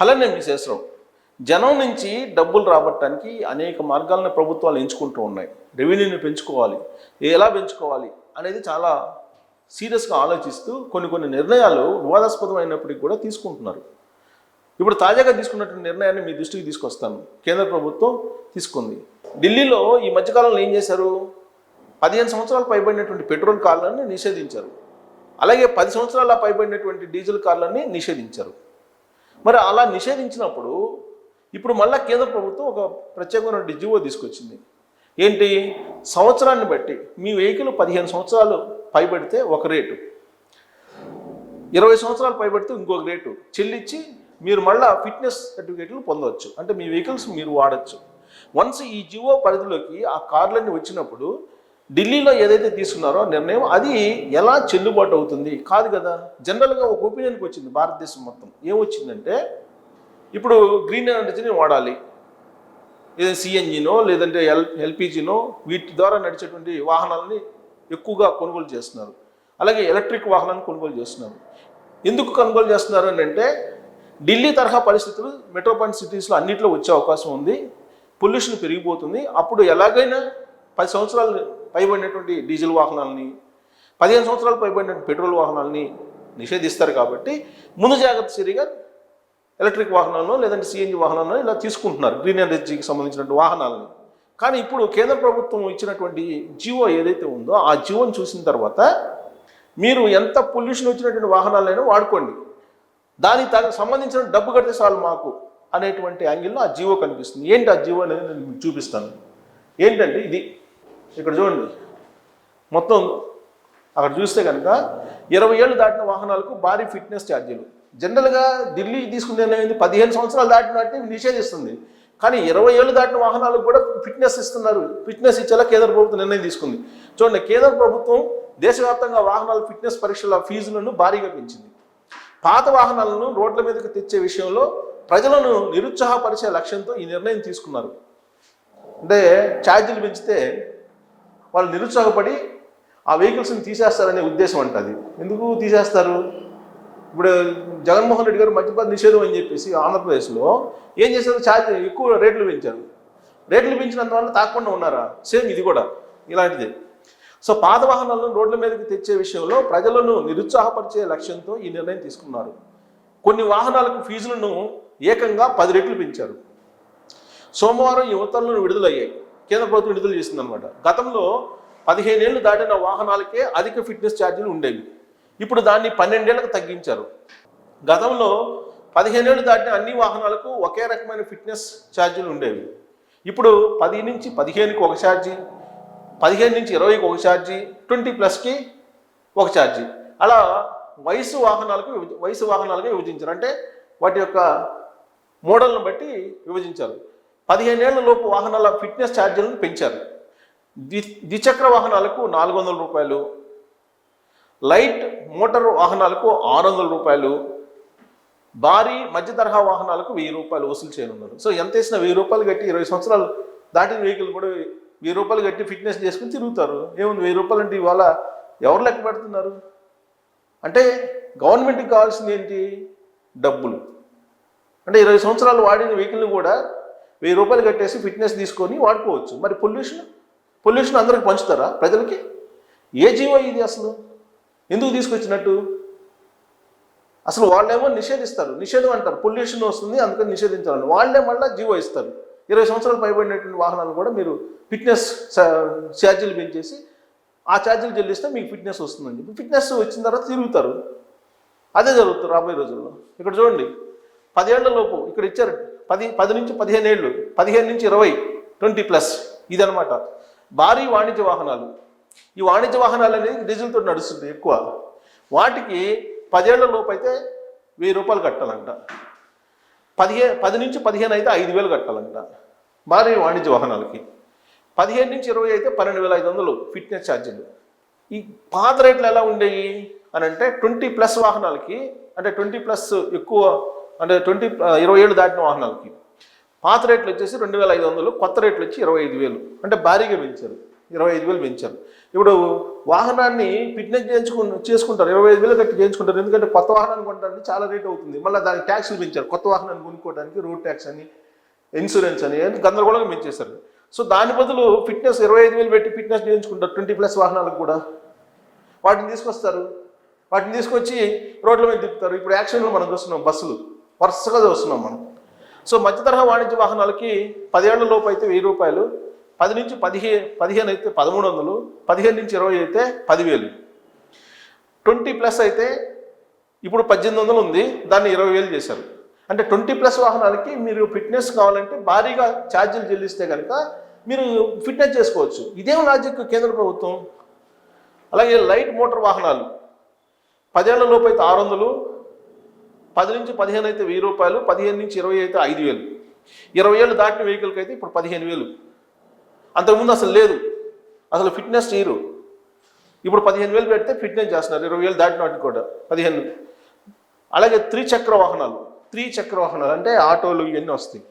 అలానే విశేషరావు జనం నుంచి డబ్బులు రాబట్టడానికి అనేక మార్గాలను ప్రభుత్వాలు ఎంచుకుంటూ ఉన్నాయి. రెవెన్యూని పెంచుకోవాలి. ఎలా పెంచుకోవాలి అనేది చాలా సీరియస్గా ఆలోచిస్తూ కొన్ని కొన్ని నిర్ణయాలు వివాదాస్పదం అయినప్పటికీ కూడా తీసుకుంటున్నారు. ఇప్పుడు తాజాగా తీసుకున్నటువంటి నిర్ణయాన్ని మీ దృష్టికి తీసుకొస్తాను. కేంద్ర ప్రభుత్వం తీసుకుంది. ఢిల్లీలో ఈ మధ్యకాలంలో ఏం చేశారు? పదిహేను సంవత్సరాలు పైబడినటువంటి పెట్రోల్ కార్లను నిషేధించారు. అలాగే పది సంవత్సరాల పైబడినటువంటి డీజిల్ కార్లని నిషేధించారు. మరి అలా నిషేధించినప్పుడు ఇప్పుడు మళ్ళా కేంద్ర ప్రభుత్వం ఒక ప్రత్యేకమైన జీవో తీసుకొచ్చింది. ఏంటి? సంవత్సరాన్ని బట్టి మీ వెహికల్ పదిహేను సంవత్సరాలు పైబడితే ఒక రేటు. ఇరవై సంవత్సరాలు పైబడితే ఇంకొక రేటు. చెల్లించి మీరు మళ్ళా ఫిట్నెస్ సర్టిఫికేట్లు పొందవచ్చు. అంటే మీ వెహికల్స్ మీరు వాడచ్చు. వన్స్ ఈ జివో పరిధిలోకి ఆ కార్లన్నీ వచ్చినప్పుడు ఢిల్లీలో ఏదైతే తీసుకున్నారో నిర్ణయం అది ఎలా చెల్లుబాటు అవుతుంది? కాదు కదా. జనరల్గా ఒక ఒపీనియన్కి వచ్చింది భారతదేశం మొత్తం. ఏమొచ్చిందంటే ఇప్పుడు గ్రీన్ ఎనర్జీని వాడాలి. ఏదైనా సిఎన్జినో లేదంటే ఎల్ ఎల్పిజినో వీటి ద్వారా నడిచేటువంటి వాహనాలని ఎక్కువగా కొనుగోలు చేస్తున్నారు. అలాగే ఎలక్ట్రిక్ వాహనాలను కొనుగోలు చేస్తున్నారు. ఎందుకు కొనుగోలు చేస్తున్నారు అని అంటే ఢిల్లీ తరహా పరిస్థితులు మెట్రోపాలిటన్ సిటీస్లో అన్నింటిలో వచ్చే అవకాశం ఉంది. పొల్యూషన్ పెరిగిపోతుంది. అప్పుడు ఎలాగైనా పది సంవత్సరాలు పైబడినటువంటి డీజిల్ వాహనాలని పదిహేను సంవత్సరాలు పైబడినటువంటి పెట్రోల్ వాహనాలని నిషేధిస్తారు కాబట్టి ముందు జాగ్రత్త చర్యగా ఎలక్ట్రిక్ వాహనాలను లేదంటే సిఎన్జి వాహనాలను ఇలా తీసుకుంటున్నారు గ్రీన్ ఎనర్జీకి సంబంధించినటువంటి వాహనాలను. కానీ ఇప్పుడు కేంద్ర ప్రభుత్వం ఇచ్చినటువంటి జివో ఏదైతే ఉందో ఆ జివోని చూసిన తర్వాత మీరు ఎంత పొల్యూషన్ వచ్చినటువంటి వాహనాలైనా వాడుకోండి. దానికి తగ్గ సంబంధించిన డబ్బు కడితే చాలు మాకు అనేటువంటి యాంగిల్లో ఆ జీవో కనిపిస్తుంది. ఏంటి ఆ జీవో అనేది నేను చూపిస్తాను. ఏంటంటే ఇది ఇక్కడ చూడండి. మొత్తం అక్కడ చూస్తే కనుక ఇరవై ఏళ్ళు దాటిన వాహనాలకు భారీ ఫిట్నెస్ ఛార్జీలు. జనరల్గా ఢిల్లీ తీసుకునే నిర్ణయం పదిహేను సంవత్సరాలు దాటినట్టు నిషేధిస్తుంది. కానీ ఇరవై ఏళ్ళు దాటిన వాహనాలకు కూడా ఫిట్నెస్ ఇస్తున్నారు. ఫిట్నెస్ ఇచ్చేలా కేంద్ర ప్రభుత్వం నిర్ణయం తీసుకుంది. చూడండి కేంద్ర ప్రభుత్వం దేశవ్యాప్తంగా వాహనాల ఫిట్నెస్ పరీక్షల ఫీజులను భారీగా పెంచింది. పాత వాహనాలను రోడ్ల మీదకి తెచ్చే విషయంలో ప్రజలను నిరుత్సాహపరిచే లక్ష్యంతో ఈ నిర్ణయం తీసుకున్నారు. అంటే ఛార్జీలు పెంచితే వాళ్ళు నిరుత్సాహపడి ఆ వెహికల్స్ని తీసేస్తారనే ఉద్దేశం అంట అది. ఎందుకు తీసేస్తారు? ఇప్పుడు జగన్మోహన్ రెడ్డి గారు మద్యపాన నిషేధం అని చెప్పేసి ఆంధ్రప్రదేశ్లో ఏం చేశారు? ఛార్జ్ ఎక్కువ రేట్లు పెంచారు. రేట్లు పెంచినంత వల్ల తాకుండా ఉన్నారా? సేమ్ ఇది కూడా ఇలాంటిది. సో పాత వాహనాలను రోడ్ల మీదకి తెచ్చే విషయంలో ప్రజలను నిరుత్సాహపరిచే లక్ష్యంతో ఈ నిర్ణయం తీసుకున్నారు. కొన్ని వాహనాలకు ఫీజులను ఏకంగా పది రెట్లు పెంచారు. సోమవారం ఈ ఉత్తర్వులను విడుదలయ్యాయి. కేంద్ర ప్రభుత్వం విడుదల చేసిందనమాట గతంలో పదిహేనేళ్ళు దాటిన వాహనాలకే అధిక ఫిట్నెస్ ఛార్జీలు ఉండేవి. ఇప్పుడు దాన్ని పన్నెండేళ్ళకు తగ్గించారు. గతంలో పదిహేనేళ్ళు దాటిన అన్ని వాహనాలకు ఒకే రకమైన ఫిట్నెస్ ఛార్జీలు ఉండేవి. ఇప్పుడు పది నుంచి పదిహేనుకి ఒక ఛార్జీ పదిహేను నుంచి ఇరవైకి ఒక ఛార్జీ ట్వంటీ ప్లస్కి ఒక ఛార్జీ. అలా వయసు వాహనాలకు విభజ- వయసు వాహనాలుగా విభజించారు. అంటే వాటి యొక్క మోడల్ని బట్టి విభజించారు. లోపు వాహనాల ఫిట్నెస్ ఛార్జీలను పెంచారు. ద్వి ద్విచక్ర వాహనాలకు నాలుగు వందల రూపాయలు లైట్ మోటార్ వాహనాలకు ఆరు వందల రూపాయలు భారీ మధ్య తరహా వాహనాలకు వెయ్యి రూపాయలు వసూలు చేయనున్నారు. సో ఎంత వేసినా వెయ్యి రూపాయలు కట్టి ఇరవై సంవత్సరాలు దాటిన వెహికల్ కూడా వెయ్యి రూపాయలు కట్టి ఫిట్నెస్ చేసుకుని తిరుగుతారు. ఏముంది వెయ్యి రూపాయలు అంటే ఇవాళ ఎవరు లెక్క పెడుతున్నారు? అంటే గవర్నమెంట్కి కావాల్సింది ఏంటి? డబ్బులు. అంటే ఇరవై సంవత్సరాలు వాడిన వెహికల్ని కూడా వెయ్యి రూపాయలు కట్టేసి ఫిట్నెస్ తీసుకొని వాడుకోవచ్చు. మరి పొల్యూషన్ పొల్యూషన్ అందరికి పంచుతారా ప్రజలకి? ఏ జీవో ఇది అసలు? ఎందుకు తీసుకొచ్చినట్టు? అసలు వాళ్ళేమో నిషేధిస్తారు. నిషేధం అంటారు. పొల్యూషన్ వస్తుంది అందుకని నిషేధించాలని. వాళ్ళే మళ్ళీ జీవో ఇస్తారు. ఇరవై సంవత్సరాలు పైబడినటువంటి వాహనాలు కూడా మీరు ఫిట్నెస్ ఛార్జీలు పెంచేసి ఆ ఛార్జీలు చెల్లిస్తే మీకు ఫిట్నెస్ వస్తుందని చెప్పి ఫిట్నెస్ వచ్చిన తర్వాత తిరుగుతారు. అదే జరుగుతుంది రాబోయే రోజుల్లో. ఇక్కడ చూడండి పదేళ్ళ లోపు ఇక్కడ ఇచ్చారు పది పది నుంచి పదిహేను ఏళ్ళు పదిహేను నుంచి ఇరవై ట్వంటీ ప్లస్ ఇదనమాట భారీ వాణిజ్య వాహనాలు. ఈ వాణిజ్య వాహనాలు అనేది డీజిల్తో నడుస్తుంది ఎక్కువ. వాటికి పదేళ్ళ లోపు అయితే వెయ్యి రూపాయలు కట్టాలంట. పదిహే పది నుంచి పదిహేను అయితే ఐదు వేలు కట్టాలంట. భారీ వాణిజ్య వాహనాలకి. పదిహేను నుంచి ఇరవై అయితే పన్నెండు వేల ఐదు వందలు ఫిట్నెస్ ఛార్జీలు. ఈ పాత రేట్లు ఎలా ఉండేవి అని అంటే ట్వంటీ ప్లస్ వాహనాలకి అంటే ట్వంటీ ప్లస్ ఎక్కువ అంటే ట్వంటీ ఇరవై ఏళ్ళు దాటిన వాహనాలకి. పాత రేట్లు వచ్చేసి రెండు వేల ఐదు వందలు కొత్త రేట్లు వచ్చి ఇరవై ఐదు వేలు. అంటే భారీగా పెంచారు. ఇరవై ఐదు వేలు పెంచారు. ఇప్పుడు వాహనాన్ని ఫిట్నెస్ చేయించుకు చేసుకుంటారు. ఇరవై ఐదు వేలు కట్టి చేయించుకుంటారు. ఎందుకంటే కొత్త వాహనాన్ని కొనడానికి చాలా రేట్ అవుతుంది. మళ్ళీ దానికి ట్యాక్స్లు పెంచారు. కొత్త వాహనాన్ని కొనుక్కోవడానికి రోడ్ ట్యాక్స్ అని ఇన్సూరెన్స్ అని అని గందరగోళంగా పెంచేశారు. సో దాని బదులు ఫిట్నెస్ ఇరవై ఐదు వేలు పెట్టి ఫిట్నెస్ చేయించుకుంటారు. ట్వంటీ ప్లస్ వాహనాలకు కూడా. వాటిని తీసుకొస్తారు. వాటిని తీసుకొచ్చి రోడ్ల మీద తిప్పుతారు. ఇప్పుడు యాక్సిడెంట్లు మనం చూస్తున్నాం బస్సులు. వరుసగా చూస్తున్నాం మనం. సో మధ్య తరహా వాణిజ్య వాహనాలకి పదేళ్ళ లోపు అయితే వెయ్యి రూపాయలు పది నుంచి పదిహే పదిహేను అయితే పదమూడు వందలు పదిహేను నుంచి ఇరవై అయితే పదివేలు. ట్వంటీ ప్లస్ అయితే ఇప్పుడు పద్దెనిమిది వందలు ఉంది దాన్ని ఇరవై వేలు చేశారు. అంటే ట్వంటీ ప్లస్ వాహనాలకి మీరు ఫిట్నెస్ కావాలంటే భారీగా ఛార్జీలు చెల్లిస్తే కనుక మీరు ఫిట్నెస్ చేసుకోవచ్చు. ఇదేం లాజిక్ కేంద్ర ప్రభుత్వం? అలాగే లైట్ మోటార్ వాహనాలు పదేళ్ళ లోపు అయితే ఆరు వందలు పది నుంచి పదిహేను అయితే వెయ్యి రూపాయలు పదిహేను నుంచి ఇరవై అయితే ఐదు వేలు. ఇరవై ఏళ్ళు దాటిన వెహికల్కి అయితే ఇప్పుడు పదిహేను వేలు. అంతకుముందు అసలు లేదు. అసలు ఫిట్నెస్ చేయరు. ఇప్పుడు పదిహేను వేలు పెడితే ఫిట్నెస్ చేస్తున్నారు. ఇరవై వేలు దాటిన వాటికి కూడా పదిహేను. అలాగే త్రిచక్ర వాహనాలు. త్రిచక్ర వాహనాలు అంటే ఆటోలు ఇవన్నీ వస్తాయి.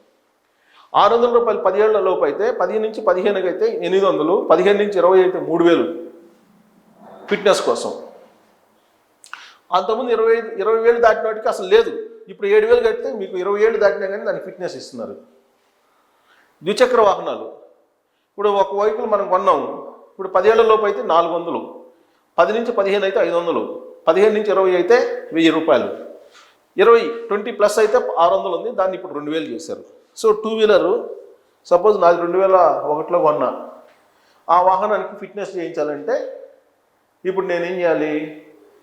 ఆరు వందల రూపాయలు పదిహేళ్ళ లోపు అయితే పదిహేను నుంచి పదిహేనుకి అయితే ఎనిమిది వందలు పదిహేను నుంచి ఇరవై అయితే మూడు వేలు. ఫిట్నెస్ కోసం. అంతకుముందు ఇరవై ఐదు ఇరవై వేలు దాటిన వాటికి అసలు లేదు. ఇప్పుడు ఏడు వేలు కడితే మీకు ఇరవై ఏళ్ళు దాటినా కానీ దానికి ఫిట్నెస్ ఇస్తున్నారు. ద్విచక్ర వాహనాలు. ఇప్పుడు ఒక వెహికల్ మనం కొన్నాము ఇప్పుడు పదిహేళ్ళ లోపు అయితే నాలుగు వందలు. పది నుంచి పదిహేను అయితే ఐదు వందలు. పదిహేను నుంచి ఇరవై అయితే వెయ్యి రూపాయలు. ఇరవై ట్వంటీ ప్లస్ అయితే ఆరు వందలు ఉంది. దాన్ని ఇప్పుడు రెండు వేలు చేశారు. సో టూ వీలరు సపోజ్ నాది రెండు వేల ఒకటిలో కొన్నా. ఆ వాహనానికి ఫిట్నెస్ చేయించాలంటే ఇప్పుడు నేనేం చేయాలి?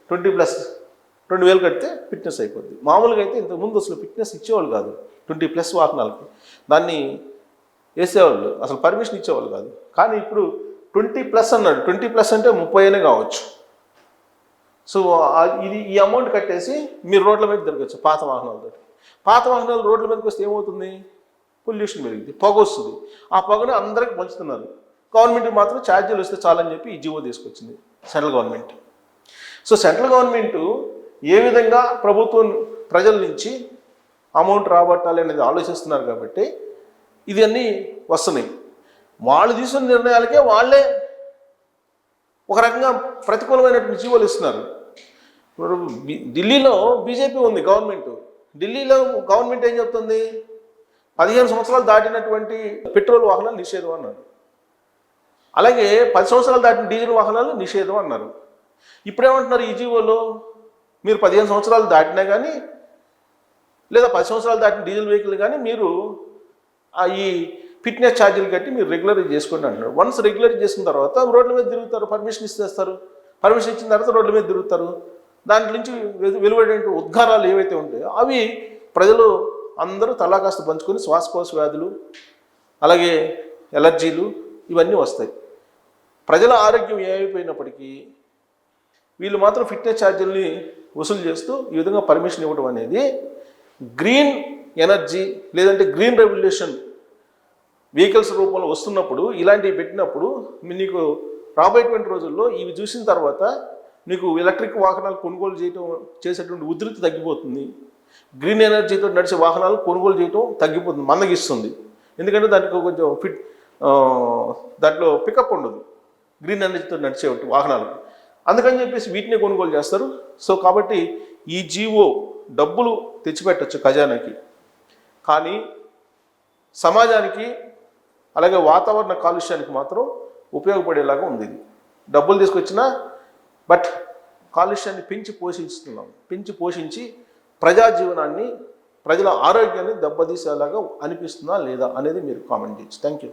ట్వంటీ ప్లస్ రెండు వేలు కడితే ఫిట్నెస్ అయిపోద్ది. మామూలుగా అయితే ఇంతకుముందు అసలు ఫిట్నెస్ ఇచ్చేవాళ్ళు కాదు. ట్వంటీ ప్లస్ వాహనాలకి. దాన్ని వేసేవాళ్ళు అసలు పర్మిషన్ ఇచ్చేవాళ్ళు కాదు. కానీ ఇప్పుడు ట్వంటీ ప్లస్ అన్నాడు. ట్వంటీ ప్లస్ అంటే ముప్పై అయినా కావచ్చు. సో ఇది ఈ అమౌంట్ కట్టేసి మీరు రోడ్ల మీద తిరగచ్చు పాత వాహనాలతో పాత వాహనాలు రోడ్ల మీదకి వస్తే ఏమవుతుంది? పొల్యూషన్ పెరిగింది పొగ వస్తుంది. ఆ పొగను అందరికి పంచుతున్నారు. గవర్నమెంట్ మాత్రం ఛార్జీలు వస్తే చాలని చెప్పి ఈ జీవో తీసుకొచ్చింది central government. So central government ఏ విధంగా ప్రభుత్వం ప్రజల నుంచి అమౌంట్ రాబట్టాలి అనేది ఆలోచిస్తున్నారు కాబట్టి ఇది అన్నీ వస్తున్నాయి. వాళ్ళు తీసుకున్న నిర్ణయాలకే వాళ్ళే ఒక రకంగా ప్రతికూలమైనటువంటి జీవోలు ఇస్తున్నారు. ఇప్పుడు ఢిల్లీలో బీజేపీ ఉంది గవర్నమెంట్. ఢిల్లీలో గవర్నమెంట్ ఏం చెప్తుంది? పదిహేను సంవత్సరాలు దాటినటువంటి పెట్రోల్ వాహనాలు నిషేధం అన్నారు. అలాగే పది సంవత్సరాలు దాటిన డీజిల్ వాహనాలు నిషేధం అన్నారు. ఇప్పుడేమంటున్నారు ఈ జీవోలో? మీరు పదిహేను సంవత్సరాలు దాటినా కానీ లేదా పది సంవత్సరాలు దాటిన డీజిల్ వెహికల్ కానీ మీరు ఆ ఈ ఫిట్నెస్ ఛార్జీలు కట్టి మీరు రెగ్యులర్ చేసుకోండి అంటున్నారు వన్స్ రెగ్యులర్ చేసిన తర్వాత రోడ్ల మీద తిరుగుతారు పర్మిషన్ ఇచ్చేస్తారు. పర్మిషన్ ఇచ్చిన తర్వాత రోడ్ల మీద తిరుగుతారు. దాంట్లో నుంచి వెలు- వెలువడే ఉద్గారాలు ఏవైతే ఉంటాయో అవి ప్రజలు అందరూ తలా కాస్త పంచుకొని శ్వాసకోశ వ్యాధులు అలాగే ఎలర్జీలు ఇవన్నీ వస్తాయి. ప్రజల ఆరోగ్యం ఏమైపోయినప్పటికీ వీళ్ళు మాత్రం ఫిట్నెస్ ఛార్జీల్ని వసూలు చేస్తూ ఈ విధంగా పర్మిషన్ ఇవ్వడం అనేది గ్రీన్ ఎనర్జీ లేదంటే గ్రీన్ రెవల్యూషన్ వెహికల్స్ రూపంలో వస్తున్నప్పుడు ఇలాంటివి పెట్టినప్పుడు నీకు రాబోయేటువంటి రోజుల్లో ఇవి చూసిన తర్వాత నీకు ఎలక్ట్రిక్ వాహనాలు కొనుగోలు చేయటం చేసేటువంటి ఉధృతి తగ్గిపోతుంది. గ్రీన్ ఎనర్జీతో నడిచే వాహనాలు కొనుగోలు చేయటం తగ్గిపోతుంది మందగిస్తుంది. ఎందుకంటే దానికి కొంచెం ఫిట్ దాంట్లో పికప్ ఉండదు. గ్రీన్ ఎనర్జీతో నడిచే వాహనాలు అందుకని చెప్పేసి వీటిని కొనుగోలు చేస్తారు. సో కాబట్టి ఈ జీవో డబ్బులు తెచ్చిపెట్టచ్చు ఖజానాకి. కానీ సమాజానికి అలాగే వాతావరణ కాలుష్యానికి మాత్రం ఉపయోగపడేలాగా ఉంది ఇది. డబ్బులు తీసుకొచ్చినా బట్ కాలుష్యాన్ని పెంచి పోషిస్తున్నాం. పెంచి పోషించి ప్రజా జీవనాన్ని ప్రజల ఆరోగ్యాన్ని దెబ్బతీసేలాగా అనిపిస్తుందా లేదా అనేది మీరు కామెంట్ చేయొచ్చు. Thank you